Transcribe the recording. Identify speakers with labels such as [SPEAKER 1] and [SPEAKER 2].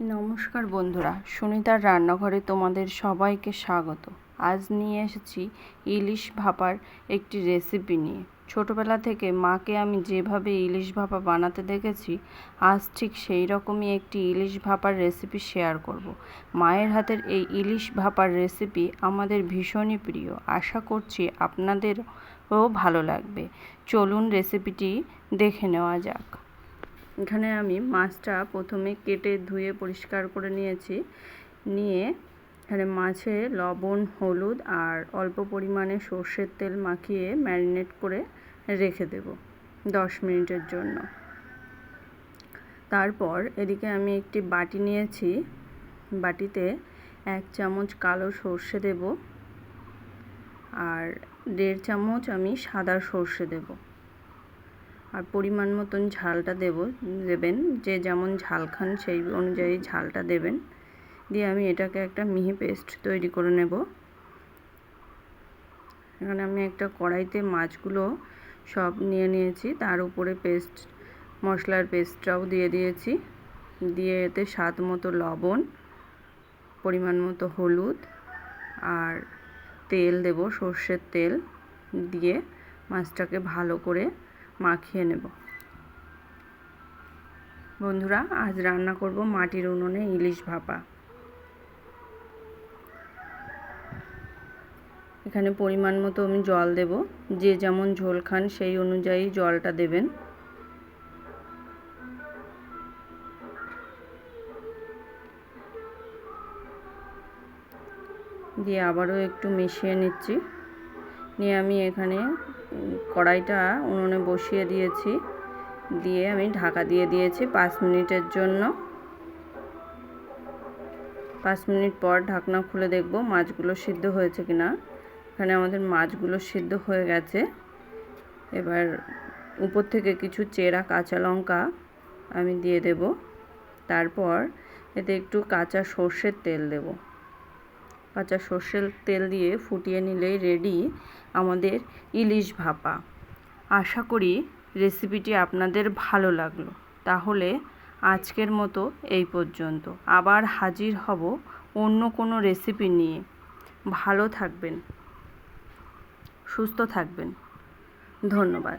[SPEAKER 1] নমস্কার বন্ধুরা, সুনিতার রান্নাঘরে তোমাদের সবাইকে স্বাগত। আজ নিয়ে এসেছি ইলিশ ভাপার একটি রেসিপি নিয়ে। ছোটবেলা থেকে মাকে আমি যেভাবে ইলিশ ভাপা বানাতে দেখেছি, আজ ঠিক সেই রকমই একটি ইলিশ ভাপার রেসিপি শেয়ার করব। মায়ের হাতের এই ইলিশ ভাপার রেসিপি আমাদের ভীষণই প্রিয়। আশা করছি আপনাদেরও ভালো লাগবে। চলুন রেসিপিটি দেখে নেওয়া যাক। এখানে আমি মাছটা প্রথমে কেটে ধুয়ে পরিষ্কার করে নিয়েছি। নিয়ে এখানে মাছে লবণ, হলুদ আর অল্প পরিমাণে সর্ষের তেল মাখিয়ে ম্যারিনেট করে রেখে দেব দশ মিনিটের জন্য। তারপর এদিকে আমি একটি বাটি নিয়েছি। বাটিতে এক চামচ কালো সর্ষে দেব আর দেড় চামচ আমি সাদা সর্ষে দেবো। আর পরিমাণ মতন ঝালটা দেব, দেবেন। যে যেমন ঝাল খান সেই অনুযায়ী ঝালটা দেবেন। দিয়ে আমি এটাকে একটা মিহি পেস্ট তৈরি করে নেব। এখানে আমি একটা কড়াইতে মাছগুলো সব নিয়ে নিয়েছি। তার উপরে পেস্ট, মশলার পেস্টটাও দিয়ে দিয়েছি। দিয়ে এতে স্বাদ মতো লবণ, পরিমাণ মতো হলুদ আর তেল দেব, সর্ষের তেল। দিয়ে মাছটাকে ভালো করে মাখিয়ে নেব। বন্ধুরা, আজ রান্না করব মাটির উনুনে ইলিশ ভাপা। এখানে পরিমাণ মতো আমি জল দেব। যে যেমন ঝোল খান, সেই অনুযায়ী জলটা দেবেন। দিয়ে আবারও একটু মিশিয়ে নিচ্ছি। নিয়ে আমি এখানে কড়াইটা উনুনে বসিয়ে দিয়েছি। দিয়ে আমি ঢাকা দিয়ে দিয়েছি পাঁচ মিনিটের জন্য। পাঁচ মিনিট পর ঢাকনা খুলে দেখব মাছগুলো সিদ্ধ হয়েছে কিনা। এখানে আমাদের মাছগুলো সিদ্ধ হয়ে গেছে। এবার উপর থেকে কিছু চেরা কাঁচা লঙ্কা আমি দিয়ে দেব। তারপর এতে একটু কাঁচা সর্ষের তেল দেবো। কাঁচা সর্ষের তেল দিয়ে ফুটিয়ে নিলেই রেডি আমাদের ইলিশ ভাপা। আশা করি রেসিপিটি আপনাদের ভালো লাগল। তাহলে আজকের মতো এই পর্যন্ত। আবার হাজির হব অন্য কোনো রেসিপি নিয়ে। ভালো থাকবেন, সুস্থ থাকবেন। ধন্যবাদ।